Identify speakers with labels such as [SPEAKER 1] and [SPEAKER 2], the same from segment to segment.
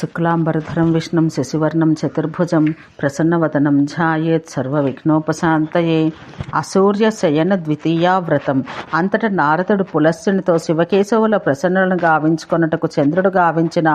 [SPEAKER 1] శుక్లాంబరధరం విష్ణుం శశివర్ణం చతుర్భుజం ప్రసన్నవదనం ఝాయేత్ సర్వవిఘ్నోపశాంతయే. అసూర్య శయన ద్వితీయా వ్రతం అంతట నారదుడు పులస్సునితో శివకేశవుల ప్రసన్నులను గావించుకొనుటకు చంద్రుడు గావించిన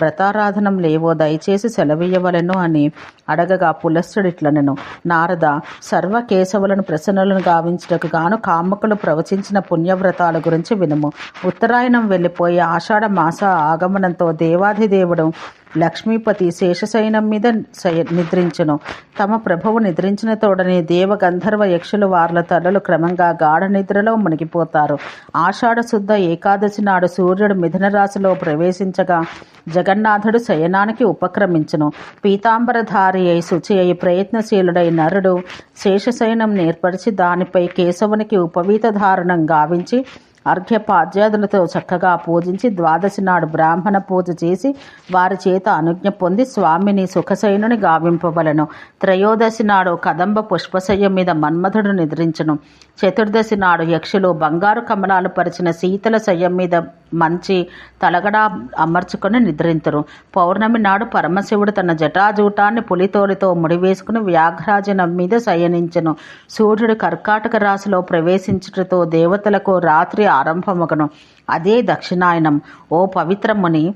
[SPEAKER 1] వ్రతారాధనం లేవో దయచేసి సెలవీయవలను అని అడగగా పులస్సుడిట్లనెను. నారద సర్వకేశవులను ప్రసన్నలను ప్రసన్నులను గావించుటకు గాను కామకులు ప్రవచించిన పుణ్యవ్రతాల గురించి వినుము. ఉత్తరాయణం వెళ్ళిపోయి ఆషాఢ మాస ఆగమనంతో దేవాధిదేవుడు లక్ష్మీపతి శేషశయనం మీద శయ- నిద్రించును. తమ ప్రభువు నిద్రించిన తోడని దేవ గంధర్వ యక్షులు వార్ల తలలు క్రమంగా గాఢ నిద్రలో మునిగిపోతారు. ఆషాఢ శుద్ధ ఏకాదశి నాడు సూర్యుడు మిథున రాశిలో ప్రవేశించగా జగన్నాథుడు శయనానికి ఉపక్రమించును. పీతాంబరధారి అయి శుచి అయి ప్రయత్నశీలుడై నరుడు శేషశయనం నేర్పరిచి దానిపై కేశవునికి ఉపవీత ధారణం గావించి అర్ఘ్యపాద్యాదులతో చక్కగా పూజించి ద్వాదశి నాడు బ్రాహ్మణ పూజ చేసి వారి చేత అనుజ్ఞ పొంది స్వామిని సుఖశయనుని గావింపబలను త్రయోదశి నాడు కదంబ పుష్పశయ్య మీద మన్మథుడు నిద్రించను. చతుర్దశి నాడు యక్షులు బంగారు కమలాలు పరిచిన శీతల శయ్యం మీద మంచి తలగడ అమర్చుకొని నిద్రింతురు. పౌర్ణమి నాడు పరమశివుడు తన జటాజూటాన్ని పులితోలితో ముడివేసుకుని వ్యాఘ్రాజనం మీద శయనించెను. సూర్యుడు కర్కాటక రాశిలో ప్రవేశించుటతో దేవతలకు రాత్రి ఆరంభమగను. అదే దక్షిణాయనం. ఓ పవిత్రముని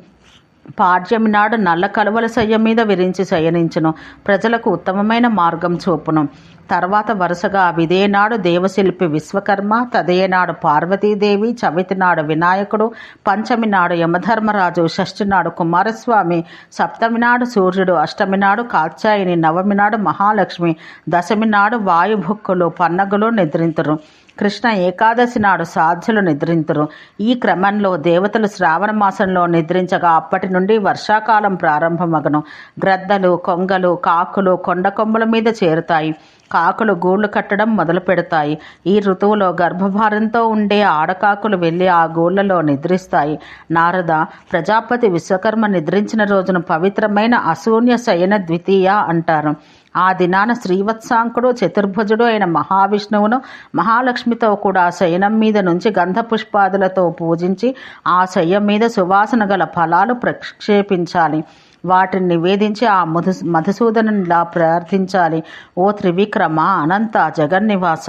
[SPEAKER 1] పాడ్యమి నాడు నల్ల కలువల శయ్య మీద విరించి శయనించును. ప్రజలకు ఉత్తమమైన మార్గం చూపును. తర్వాత వరుసగా విదేనాడు దేవశిల్పి విశ్వకర్మ తదయనాడు పార్వతీదేవి చవితి నాడు వినాయకుడు పంచమి నాడు యమధర్మరాజు షష్ఠి నాడు కుమారస్వామి సప్తమి నాడు సూర్యుడు అష్టమి నాడు కాత్యాయని నవమి నాడు మహాలక్ష్మి దశమి నాడు వాయుభుక్కులు పన్నగులు నిద్రింతురు. కృష్ణ ఏకాదశి నాడు సాధ్యులు నిద్రింతురు. ఈ క్రమంలో దేవతలు శ్రావణ మాసంలో నిద్రించగా అప్పటి నుండి వర్షాకాలం ప్రారంభమగను. గ్రద్దలు కొంగలు కాకులు కొండ కొమ్మల మీద చేరుతాయి. కాకులు గూళ్ళు కట్టడం మొదలు పెడతాయి. ఈ ఋతువులో గర్భభారంతో ఉండే ఆడకాకులు వెళ్ళి ఆ గూళ్ళలో నిద్రిస్తాయి. నారద ప్రజాపతి విశ్వకర్మ నిద్రించిన రోజును పవిత్రమైన అశూన్య శయన ద్వితీయ అంటారు. ఆ దినాన శ్రీవత్సాంకుడు చతుర్భుజుడు అయిన మహావిష్ణువును మహాలక్ష్మితో కూడా శయనం మీద నుంచి గంధపుష్పాదులతో పూజించి ఆ శయ్యం మీద సువాసన గల ఫలాలు ప్రక్షేపించాలి. వాటిని నివేదించి ఆ మధు మధుసూదనులా ప్రార్థించాలి. ఓ త్రివిక్రమ అనంత జగన్నివాస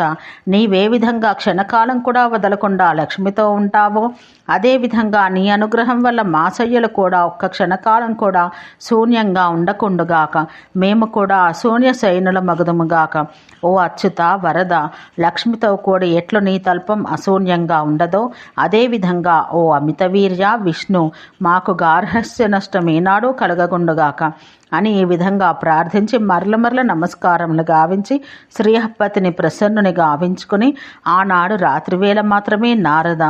[SPEAKER 1] నీవే విధంగా క్షణకాలం కూడా వదలకుండా లక్ష్మితో ఉంటావో? అదేవిధంగా నీ అనుగ్రహం వల్ల మాసయ్యలు కూడా ఒక్క క్షణకాలం కూడా శూన్యంగా ఉండకుండుగాక. మేము కూడా అశూన్య శయనుల మగదుముగాక. ఓ అచ్యుత వరద లక్ష్మితో కూడి ఎట్లు నీ తల్పం అశూన్యంగా ఉండదో? అదేవిధంగా ఓ అమితవీర్య విష్ణు మాకు గార్హస్య నష్టం ఈనాడు కలగకుండుగాక అని ఈ విధంగా ప్రార్థించి మరల మరల నమస్కారములు గావించి శ్రీహపతిని ప్రసన్నుని గావించుకుని ఆనాడు రాత్రివేళ మాత్రమే నారద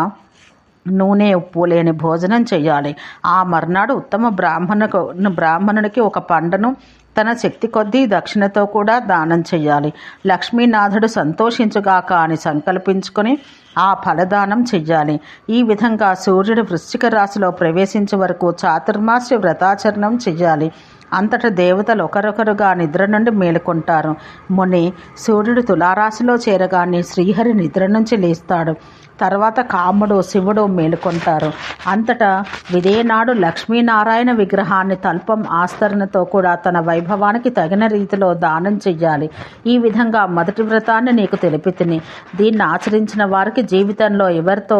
[SPEAKER 1] నూనె ఉప్పు లేని భోజనం చేయాలి. ఆ మర్నాడు ఉత్తమ బ్రాహ్మణకు బ్రాహ్మణునికి ఒక పండను తన శక్తి కొద్దీ దక్షిణతో కూడా దానం చెయ్యాలి. లక్ష్మీనాథుడు సంతోషించుగాక అని సంకల్పించుకొని ఆ ఫలదానం చెయ్యాలి. ఈ విధంగా సూర్యుడు వృశ్చిక రాశిలో ప్రవేశించే వరకు చాతుర్మాస్య వ్రతాచరణం చెయ్యాలి. అంతటా దేవతలు ఒకరొకరుగా నిద్ర నుండి మేలుకుంటారు. ముని సూర్యుడు తులారాశిలో చేరగానే శ్రీహరి నిద్ర నుంచి లేస్తాడు. తర్వాత కాముడు శివుడు మేలుకొంటారు. అంతటా విదేనాడు లక్ష్మీనారాయణ విగ్రహాన్ని తల్పం ఆస్తరణతో కూడా తన వైభవానికి తగిన రీతిలో దానం చెయ్యాలి. ఈ విధంగా మొదటి వ్రతాన్ని నీకు తెలిపి తిని దీన్ని ఆచరించిన వారికి జీవితంలో ఎవరితో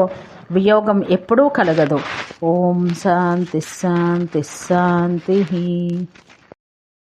[SPEAKER 1] వియోగం ఎప్పుడూ కలగదు. ఓం శాంతి శాంతి శాంతి